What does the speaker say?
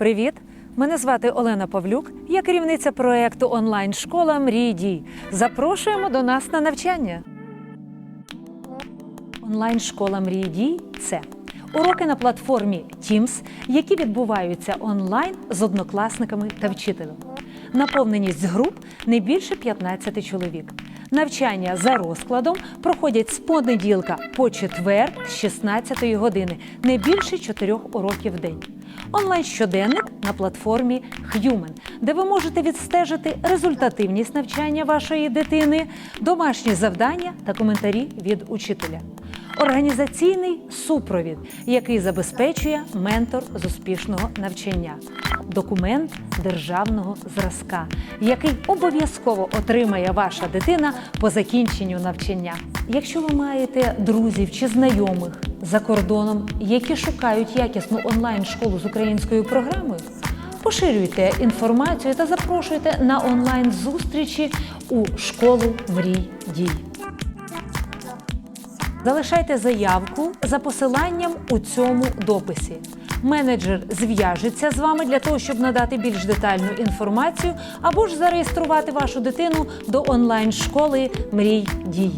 Привіт! Мене звати Олена Павлюк. Я керівниця проекту онлайн-школа Мрій дій. Запрошуємо до нас на навчання. Онлайн-школа Мрій дій це уроки на платформі Teams, які відбуваються онлайн з однокласниками та вчителем. Наповненість груп не більше 15 чоловік. Навчання за розкладом проходять з понеділка по четвер з 16 години, не більше 4 уроків в день. Онлайн щоденник на платформі Human, де ви можете відстежити результативність навчання вашої дитини, домашні завдання та коментарі від учителя. Організаційний супровід, який забезпечує ментор з успішного навчання, документ державного зразка, який обов'язково отримає ваша дитина по закінченню навчання. Якщо ви маєте друзів чи знайомих за кордоном, які шукають якісну онлайн-школу з українською програмою, поширюйте інформацію та запрошуйте на онлайн-зустрічі у школу мрій дій. Залишайте заявку за посиланням у цьому дописі. Менеджер зв'яжеться з вами для того, щоб надати більш детальну інформацію або ж зареєструвати вашу дитину до онлайн-школи Мрій дій.